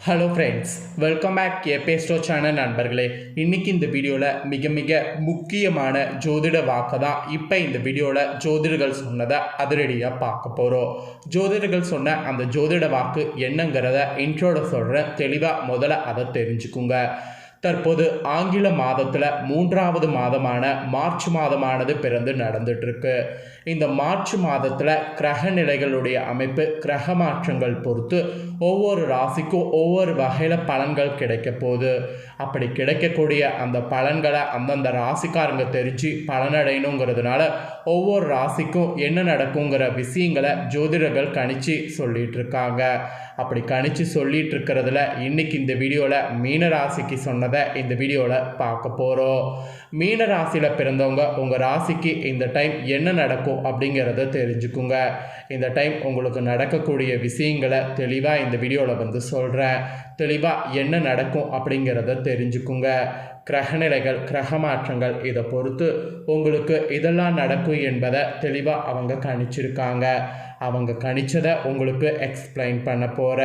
Hello friends welcome back ஏபேஸ்டோ channel நண்பர்களே. இன்னைக்கு இந்த வீடியோவில் மிக மிக முக்கியமான ஜோதிட வாக்கை தான் இப்போ இந்த வீடியோவில் ஜோதிடர்கள் சொன்னதை அதிரடியாக பார்க்க போகிறோம் ஜோதிடர்கள் சொன்ன அந்த ஜோதிட வாக்கு என்னங்கிறத இன்ட்ரோட சொல்கிறேன் தெளிவாக முதல்ல அதை தெரிஞ்சுக்குங்க. தற்போது ஆங்கில மாதத்தில் மூன்றாவது மாதமான மார்ச் மாதமானது பிறந்து நடந்துட்டுருக்கு இந்த மார்ச் மாதத்தில் கிரக நிலைகளுடைய அமைப்பு கிரக மாற்றங்கள் பொறுத்து ஒவ்வொரு ராசிக்கும் ஒவ்வொரு வகையில் பலன்கள் கிடைக்க போகுது. அப்படி கிடைக்கக்கூடிய அந்த பலன்களை அந்தந்த ராசிக்காரங்க தெரிஞ்சு பலனடையணுங்கிறதுனால ஒவ்வொரு ராசிக்கும் என்ன நடக்குங்கிற விஷயங்களை ஜோதிடர்கள் கணிச்சு சொல்லிட்டு இருக்காங்க அப்படி கணிச்சு சொல்லிட்டு இருக்கிறதுல இன்னைக்கு இந்த வீடியோவில் மீன ராசிக்கு சொன்ன சொன்னதை இந்த வீடியோவில் பார்க்க போகிறோம் மீன ராசியில் பிறந்தவங்க உங்கள் ராசிக்கு இந்த டைம் என்ன நடக்கும் அப்படிங்கிறத தெரிஞ்சுக்குங்க. இந்த டைம் உங்களுக்கு நடக்கக்கூடிய விஷயங்களை தெளிவாக இந்த வீடியோவில் வந்து சொல்கிறேன் தெளிவாக என்ன நடக்கும் அப்படிங்கிறத தெரிஞ்சுக்குங்க. கிரகநிலைகள் கிரக மாற்றங்கள் இதை பொறுத்து உங்களுக்கு இதெல்லாம் நடக்கும் என்பதை தெளிவாக அவங்க கணிச்சிருக்காங்க. அவங்க கணிச்சதை உங்களுக்கு எக்ஸ்பிளைன் பண்ண போகிற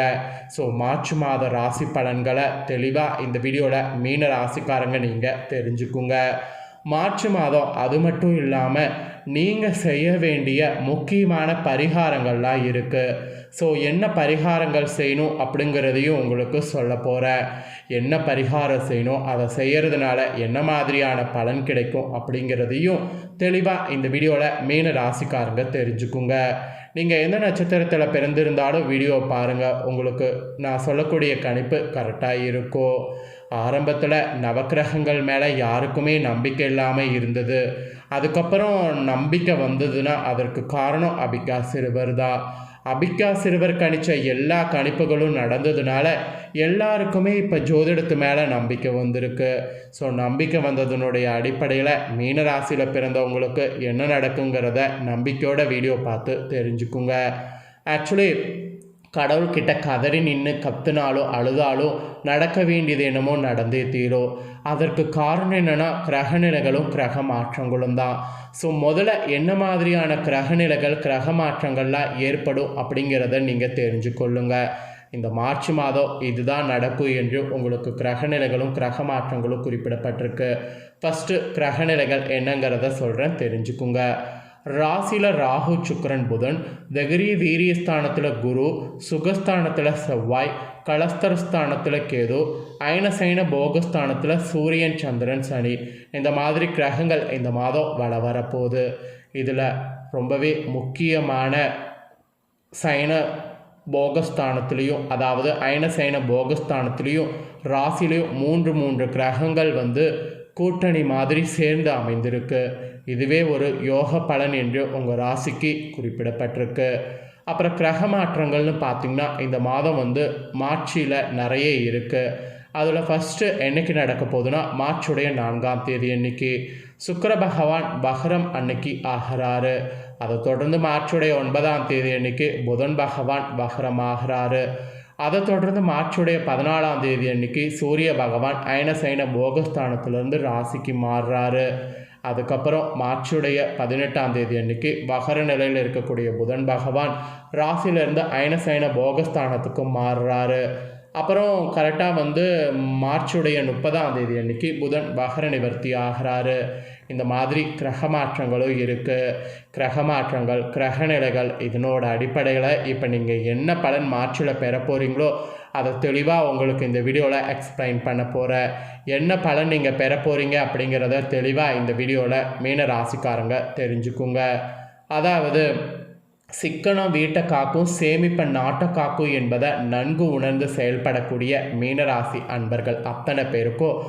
ஸோ மார்ச் மாத ராசி பலன்களை தெளிவாக இந்த வீடியோவில் மீன ராசிக்காரங்க நீங்கள் தெரிஞ்சுக்குங்க. மார்ச் மாதம் அது மட்டும் இல்லாமல் நீங்கள் செய்ய வேண்டிய முக்கியமான பரிகாரங்கள்லாம் இருக்குது ஸோ என்ன பரிகாரங்கள் செய்யணும் அப்படிங்கிறதையும் உங்களுக்கு சொல்ல போகிறேன் என்ன பரிகாரம் செய்யணும் அதை செய்கிறதுனால என்ன மாதிரியான பலன் கிடைக்கும் அப்படிங்கிறதையும் தெளிவாக இந்த வீடியோவில் மீன ராசிக்காரங்க தெரிஞ்சுக்குங்க. நீங்கள் எந்த நட்சத்திரத்தில் பிறந்திருந்தாலும் வீடியோ பாருங்கள் உங்களுக்கு நான் சொல்லக்கூடிய கணிப்பு கரெக்டாக இருக்கும். ஆரம்பத்தில் நவக்கிரகங்கள் மேலே யாருக்குமே நம்பிக்கை இல்லாமல் இருந்தது. அதுக்கப்புறம் நம்பிக்கை வந்ததுன்னா அதற்கு காரணம் அபிகா சிறுவர் தான். அபிகா சிறுவர் கணிச்ச எல்லா கணிப்புகளும் நடந்ததுனால எல்லாருக்குமே இப்போ ஜோதிடத்து மேலே நம்பிக்கை வந்திருக்கு. ஸோ நம்பிக்கை வந்ததுனுடைய அடிப்படையில் மீனராசியில் பிறந்தவங்களுக்கு என்ன நடக்குங்கிறத நம்பிக்கையோட வீடியோ பார்த்து தெரிஞ்சுக்குங்க. ஆக்சுவலி கடவுள்கிட்ட கதறி நின்று கத்துனாலோ அழுதாலோ நடக்க வேண்டியது என்னமோ நடந்தே தீரும் அதற்கு காரணம் என்னென்னா கிரகநிலைகளும் கிரக மாற்றங்களும் தான். ஸோ முதல்ல என்ன மாதிரியான கிரகநிலைகள் கிரக மாற்றங்கள்லாம் ஏற்படும் அப்படிங்கிறத நீங்கள் தெரிஞ்சுக்கொள்ளுங்க. இந்த மார்ச் மாதம் இதுதான் நடக்கும் என்று உங்களுக்கு கிரகநிலைகளும் கிரக மாற்றங்களும் குறிப்பிடப்பட்டிருக்கு. ஃபஸ்ட்டு கிரகநிலைகள் என்னங்கிறத சொல்கிறேன் தெரிஞ்சுக்குங்க. ராசியில் ராகு சுக்கரன் புதன் தகிரி வீரியஸ்தானத்தில் குரு சுகஸ்தானத்தில் செவ்வாய் கலஸ்தரஸ்தானத்தில் கேது அயனசைன போகஸ்தானத்தில் சூரியன் சந்திரன் சனி. இந்த மாதிரி கிரகங்கள் இந்த மாதம் வள வரப்போகுது. இதில் ரொம்பவே முக்கியமான சைன போகஸ்தானத்துலேயும் அதாவது அயனசைன போகஸ்தானத்துலேயும் ராசிலையும் மூன்று மூன்று கிரகங்கள் வந்து கூட்டணி மாதிரி சேர்ந்து அமைந்திருக்கு. இதுவே ஒரு யோக பலன் என்று உங்கள் ராசிக்கு குறிப்பிடப்பட்டிருக்கு. அப்புறம் கிரக மாற்றங்கள்னு பார்த்திங்கன்னா இந்த மாதம் வந்து மார்ச்சில் நிறைய இருக்குது அதில் ஃபஸ்ட்டு என்னைக்கு நடக்க போகுதுன்னா மார்ச்சுடைய நான்காம் தேதி அன்னைக்கு. சுக்கர பகவான் பஹரம் அன்னைக்கு ஆகிறாரு. அதை தொடர்ந்து மார்ச்சுடைய ஒன்பதாம் தேதி அன்னைக்கு புதன் பகவான் பஹரம் ஆகிறாரு அதை தொடர்ந்து மார்ச்சுடைய பதினாலாம் தேதி அன்னைக்கு சூரிய பகவான் அயனசைன போகஸ்தானத்திலிருந்து ராசிக்கு மாறுறாரு. அதுக்கப்புறம் மார்ச்சுடைய பதினெட்டாம் தேதி அன்னைக்கு வகர நிலையில் இருக்கக்கூடிய புதன் பகவான் ராசியிலேருந்து அயனசைன போகஸ்தானத்துக்கு மாறுறாரு. அப்புறம் கரெக்டாக வந்து மார்ச்சுடைய முப்பதாம் தேதி அன்னைக்கு புதன் வகர நிவர்த்தி ஆகிறாரு. இந்த மாதிரி கிரக மாற்றங்களும் இருக்குது கிரக மாற்றங்கள் கிரக நிலைகள் இதனோட அடிப்படையில் இப்போ நீங்கள் என்ன பலன் மார்ச்சில் பெற போகிறீங்களோ அதை தெளிவாக உங்களுக்கு இந்த வீடியோவில் எக்ஸ்பிளைன் பண்ண போகிறேன் என்ன பலன் நீங்கள் பெற போகிறீங்க அப்படிங்கிறத தெளிவாக இந்த வீடியோவில் மீன ராசிக்காரங்க தெரிஞ்சுக்குங்க. அதாவது சிக்கனம் வீட்டை காக்கும் சேமிப்பை நாட்டை காக்கும் என்பதை நன்கு உணர்ந்து செயல்படக்கூடிய மீனராசி அன்பர்கள் அத்தனை பேருக்கும்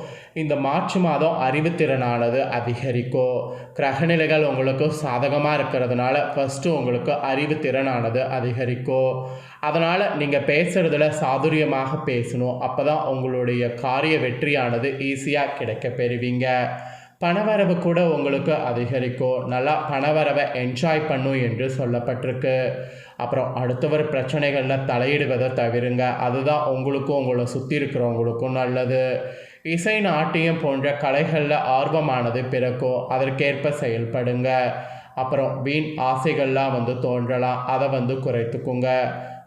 இந்த மார்ச் மாதம் அறிவுத்திறனானது அதிகரிக்கும் கிரகநிலைகள் உங்களுக்கு சாதகமாக இருக்கிறதுனால ஃபஸ்ட்டு உங்களுக்கு அறிவுத்திறனானது அதிகரிக்கும் அதனால் நீங்கள் பேசுகிறதுல சாதுரியமாக பேசணும். அப்போ தான் உங்களுடைய காரிய வெற்றியானது ஈஸியாக கிடைக்க பெறுவீங்க. பணவரவு கூட உங்களுக்கு அதிகரிக்கும். நல்லா பணவரவை என்ஜாய் பண்ணும் என்று சொல்லப்பட்டிருக்கு. அப்புறம் அடுத்தவர் பிரச்சனைகளில் தலையிடுவதை தவிருங்க. அதுதான் உங்களுக்கும் உங்களை சுற்றி இருக்கிறவங்களுக்கும் நல்லது. இசை நாட்டியம் போன்ற கலைகளில் ஆர்வமானது பிறக்கும். அதற்கேற்ப செயல்படுங்க. அப்புறம் வீண் ஆசைகள்லாம் வந்து தோன்றலாம். அதை வந்து குறைத்துக்குங்க.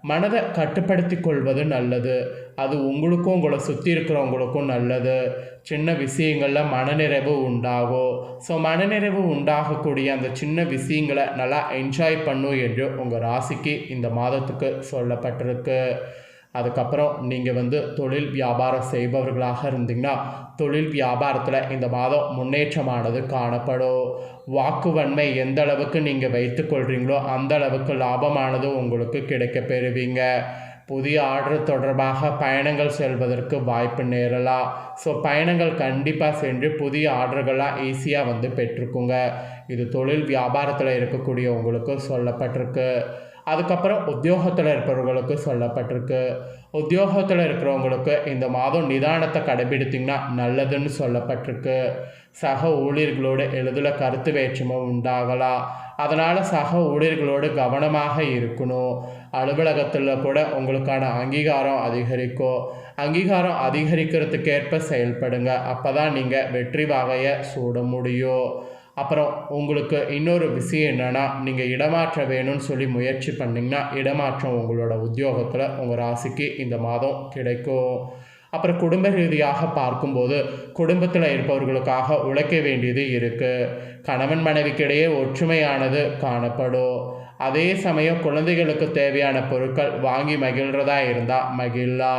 மனதை கட்டுப்படுத்தி கொள்வது நல்லது. அது உங்களுக்கும் உங்களை சுற்றி இருக்கிறவங்களுக்கும் நல்லது. சின்ன விஷயங்களில் மனநிறைவு உண்டாகும் ஸோ மனநிறைவு உண்டாகக்கூடிய அந்த சின்ன விஷயங்களை நல்லா என்ஜாய் பண்ணும் என்று உங்கள் ராசிக்கு இந்த மாதத்துக்கு சொல்லப்பட்டிருக்கு. அதுக்கப்புறம் நீங்கள் வந்து தொழில் வியாபாரம் செய்பவர்களாக இருந்தீங்கன்னா தொழில் வியாபாரத்தில் இந்த மாதம் முன்னேற்றமானது காணப்படும். வாக்குவன்மை எந்த அளவுக்கு நீங்கள் வைத்துக்கொள்கிறீங்களோ அந்த அளவுக்கு லாபமானது உங்களுக்கு கிடைக்க பெறுவீங்க. புதிய ஆர்டர் தொடர்பாக பயணங்கள் செல்வதற்கு வாய்ப்பு நேரலாம். ஸோ பயணங்கள் கண்டிப்பாக சென்று புதிய ஆர்டர்கள்லாம் ஈஸியாக வந்து பெற்றுக்குங்க. இது தொழில் வியாபாரத்தில் இருக்கக்கூடிய உங்களுக்கு சொல்லப்பட்டிருக்கு. அதுக்கப்புறம் உத்தியோகத்தில் இருக்கிறவங்களுக்கு சொல்லப்பட்டிருக்கு. உத்தியோகத்தில் இருக்கிறவங்களுக்கு இந்த மாதம் நிதானத்தை கடைபிடித்திங்கன்னா நல்லதுன்னு சொல்லப்பட்டிருக்கு. சக ஊழியர்களோடு எளிதில் கருத்து வேற்றுமை உண்டாகலாம். அதனால் சக ஊழியர்களோடு கவனமாக இருக்கணும். அலுவலகத்தில் கூட உங்களுக்கான அங்கீகாரம் அதிகரிக்கும். அங்கீகாரம் அதிகரிக்கிறதுக்கேற்ப செயல்படுங்க. அப்போ தான் நீங்கள் வெற்றி வகையை சூட முடியும். அப்புறம் உங்களுக்கு இன்னொரு விஷயம் என்னென்னா நீங்கள் இடமாற்றம் வேணும்னு சொல்லி முயற்சி பண்ணிங்கன்னா இடமாற்றம் உங்களோட உத்தியோகத்தில் உங்கள் ராசிக்கு இந்த மாதம் கிடைக்கும். அப்புறம் குடும்ப ரீதியாக பார்க்கும்போது குடும்பத்தில் இருப்பவர்களுக்காக உழைக்க வேண்டியது இருக்குது கணவன் மனைவிக்கிடையே ஒற்றுமையானது காணப்படும். அதே சமயம் குழந்தைகளுக்கு தேவையான பொருட்கள் வாங்கி மகிழ்கிறதா இருந்தால் மகிழா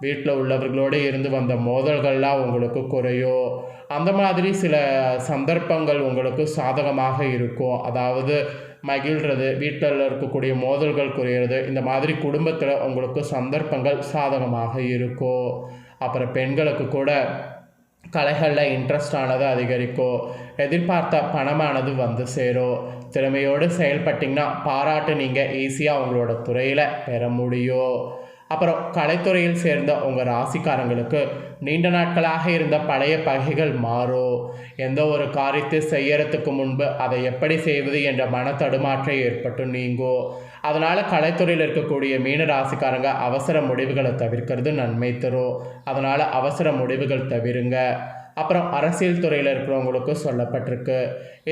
வீட்டில் உள்ளவர்களோடு இருந்து வந்த மோதல்கள்லாம் உங்களுக்கு குறையும் அந்த மாதிரி சில சந்தர்ப்பங்கள் உங்களுக்கு சாதகமாக இருக்கும். அதாவது மகிழ்கிறது வீட்டில் இருக்கக்கூடிய மோதல்கள் குறையிறது இந்த மாதிரி குடும்பத்தில் உங்களுக்கு சந்தர்ப்பங்கள் சாதகமாக இருக்கும் அப்புறம் பெண்களுக்கு கூட கலைகளில் இன்ட்ரெஸ்ட் ஆனது அதிகரிக்கும் எதிர்பார்த்த பணமானது வந்து சேரும் திறமையோடு செயல்பட்டிங்கன்னா பாராட்டு நீங்கள் ஈஸியாக உங்களோட துறையில் பெற முடியும் அப்புறம் கலைத்துறையில் சேர்ந்த உங்கள் ராசிக்காரங்களுக்கு நீண்ட நாட்களாக இருந்த பழைய பகைகள் மாறும் எந்த ஒரு காரியத்தை செய்யறதுக்கு முன்பு அதை எப்படி செய்வது என்ற மன தடுமாற்றம் ஏற்பட்டு நீங்கும் அதனால் கலைத்துறையில் இருக்கக்கூடிய மீன ராசிக்காரங்க அவசர முடிவுகளை தவிர்க்கிறது நன்மை தரும். அதனால் அவசர முடிவுகள் தவிருங்க. அப்புறம் அரசியல் துறையில் இருக்கிறவங்களுக்கு சொல்லப்பட்டிருக்கு.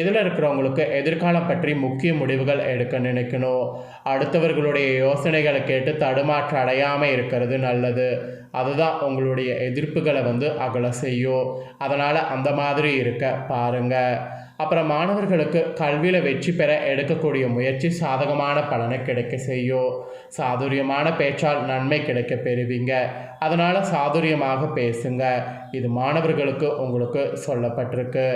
இதில் இருக்கிறவங்களுக்கு எதிர்காலம் பற்றி முக்கிய முடிவுகள் எடுக்க நினைக்கணும். அடுத்தவர்களுடைய யோசனைகளை கேட்டு தடுமாற்றம் அடையாமல் இருக்கிறது நல்லது. அதுதான் உங்களுடைய எதிர்ப்புகளை வந்து அகல செய்யும். அதனால் அந்த மாதிரி இருக்க பாருங்கள் அப்புறம் மாணவர்களுக்கு கல்வியில் வெற்றி பெற எடுக்கக்கூடிய முயற்சி சாதகமான பலனை கிடைக்க செய்யும் சாதுரியமான பேச்சால் நன்மை கிடைக்க பெறுவீங்க. அதனால் சாதுரியமாக பேசுங்க. இது மாணவர்களுக்கு உங்களுக்கு சொல்லப்பட்டிருக்கு.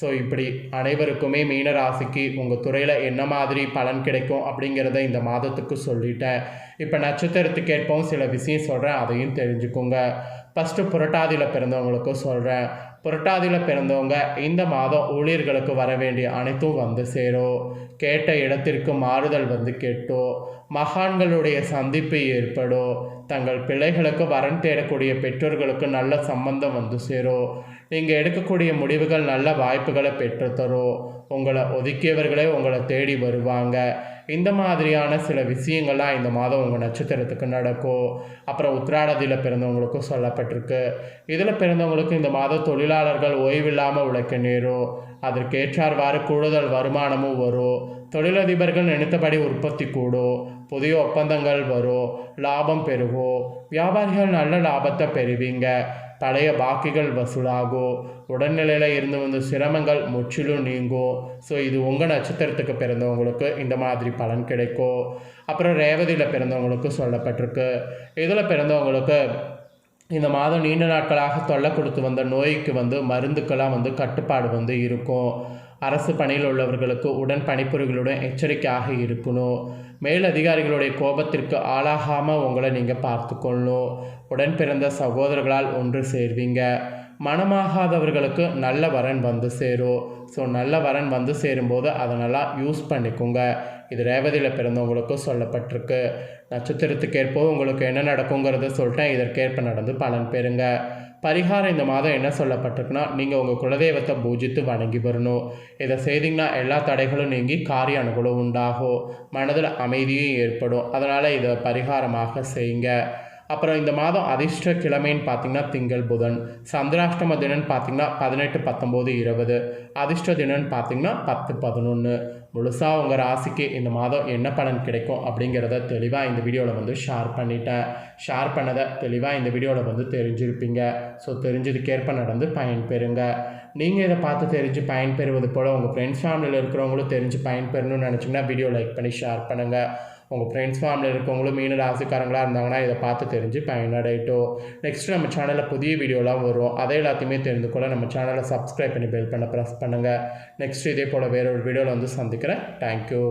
ஸோ இப்படி அனைவருக்குமே மீனராசிக்கு உங்கள் துறையில் என்ன மாதிரி பலன் கிடைக்கும் அப்படிங்கிறத இந்த மாதத்துக்கு சொல்லிட்டேன். இப்போ நட்சத்திரத்துக்கேற்பவும் சில விஷயம் சொல்கிறேன் அதையும் தெரிஞ்சுக்கோங்க. ஃபஸ்ட்டு புரட்டாதியில் பிறந்தவங்களுக்கு சொல்கிறேன் புரட்டாதியில் பிறந்தவங்க இந்த மாதம் ஊழியர்களுக்கு வர வேண்டிய அனைத்தும் வந்து சேரும் கேட்ட இடத்திற்கு மாறுதல் வந்து கேட்டோம் மகான்களுடைய சந்திப்பு ஏற்படும் தங்கள் பிள்ளைகளுக்கு வரன் தேடக்கூடிய பெற்றோர்களுக்கு நல்ல சம்பந்தம் வந்து சேரும் நீங்கள் எடுக்கக்கூடிய முடிவுகள் நல்ல வாய்ப்புகளை பெற்றுத்தரும் உங்களை ஒதுக்கியவர்களே உங்களை தேடி வருவாங்க. இந்த மாதிரியான சில விஷயங்கள்லாம் இந்த மாதம் உங்கள் நட்சத்திரத்துக்கு நடக்கும். அப்புறம் உத்திராடதியில் பிறந்தவங்களுக்கும் சொல்லப்பட்டிருக்கு. இதில் பிறந்தவங்களுக்கு இந்த மாதம் தொழிலாளர்கள் ஓய்வில்லாமல் உழைக்க நேரும். அதற்கேற்றார்வாறு கூடுதல் வருமானமும் வரும். தொழிலதிபர்கள் நினைத்தபடி உற்பத்தி கூடும். புதிய ஒப்பந்தங்கள் வரும். லாபம் பெருகும். வியாபாரிகள் நல்ல லாபத்தை பெறுவீங்க. பழைய பாக்கிகள் வசூலாகும் உடல்நிலையில் இருந்து வந்த சிரமங்கள் முற்றிலும் நீங்கும் ஸோ இது உங்கள் நட்சத்திரத்துக்கு பிறந்தவங்களுக்கு இந்த மாதிரி பலன் கிடைக்கும் அப்புறம் ரேவதியில் பிறந்தவங்களுக்கு சொல்லப்பட்டிருக்கு. இதில் பிறந்தவங்களுக்கு இந்த மாதம் நீண்ட நாட்களாக தொல்லை கொடுத்து வந்த நோய்க்கு வந்து மருந்துக்கெல்லாம் வந்து கட்டுப்பாடு வந்து இருக்கும். அரசு பணியில் உள்ளவர்களுக்கு உடன் பணிப்புரிகளுடன் எச்சரிக்கையாக இருக்கணும். மேல் அதிகாரிகளுடைய கோபத்திற்கு ஆளாகாமல் உங்களை நீங்கள் பார்த்துக்கொள்ளணும். உடன் பிறந்த சகோதரர்களால் ஒன்று சேர்வீங்க. மனமாகாதவர்களுக்கு நல்ல வரன் வந்து சேரும். ஸோ நல்ல வரன் வந்து சேரும்போது அதை நல்லா யூஸ் பண்ணிக்கோங்க. இது ரேவதியில் பிறந்தவங்களுக்கும் சொல்லப்பட்டிருக்கு. நட்சத்திரத்துக்கேற்போ உங்களுக்கு என்ன நடக்குங்கிறத சொல்லிட்டேன். இதற்கேற்ப நடந்து பலன் பெறுங்க. பரிகாரம் இந்த மாதம் என்ன சொல்லப்பட்டிருக்குன்னா நீங்கள் உங்கள் குலதெய்வத்தை பூஜித்து வணங்கி வரணும். இதை செய்தீங்கன்னா எல்லா தடைகளும் நீங்கி காரிய அனுகூலம் உண்டாகும். மனதில் அமைதியும் ஏற்படும். அதனால் இதை பரிகாரமாக செய்யுங்க. அப்புறம் இந்த மாதம் அதிர்ஷ்ட கிழமைன்னு பார்த்தீங்கன்னா திங்கள் புதன். சந்திராஷ்டம தினம்னு பார்த்தீங்கன்னா பதினெட்டு பத்தொம்போது இருபது. அதிர்ஷ்ட தினம்னு பார்த்தீங்கன்னா பத்து பதினொன்று முழுசாக உங்கள் ராசிக்கு இந்த மாதம் என்ன பலன் கிடைக்கும் அப்படிங்கிறத தெளிவாக இந்த வீடியோவில் வந்து ஷேர் பண்ணிட்டேன். ஷேர் பண்ணதை தெளிவாக இந்த வீடியோவில் வந்து தெரிஞ்சிருப்பீங்க. ஸோ தெரிஞ்சதுக்கேற்ப நடந்து பயன்பெறுங்க. நீங்கள் இதை பார்த்து தெரிஞ்சு பயன்பெறுவது போல் உங்கள் ஃப்ரெண்ட்ஸ் ஃபேமிலியில் இருக்கிறவங்களும் தெரிஞ்சு பயன்பெறணும்னு நினச்சிங்கன்னா வீடியோ லைக் பண்ணி ஷேர் பண்ணுங்கள் உங்கள் ஃப்ரெண்ட்ஸ் ஃபேமிலி இருக்கவங்களும் மீன ராசிக்காரங்களாக இருந்தாங்கன்னா இதை பார்த்து தெரிஞ்சு பயனடைட்டோ நெக்ஸ்ட் நம்ம சேனலில் புதிய வீடியோலாம் வரும். அதை எல்லாத்தையுமே தெரிந்து கொள்ள நம்ம சேனலை சப்ஸ்கிரைப் பண்ணி பெல் பண்ண ப்ரெஸ் பண்ணுங்கள் நெக்ஸ்ட் இதே போல் வேற ஒரு வீடியோவில் வந்து சந்திக்கிறேன். தேங்க்யூ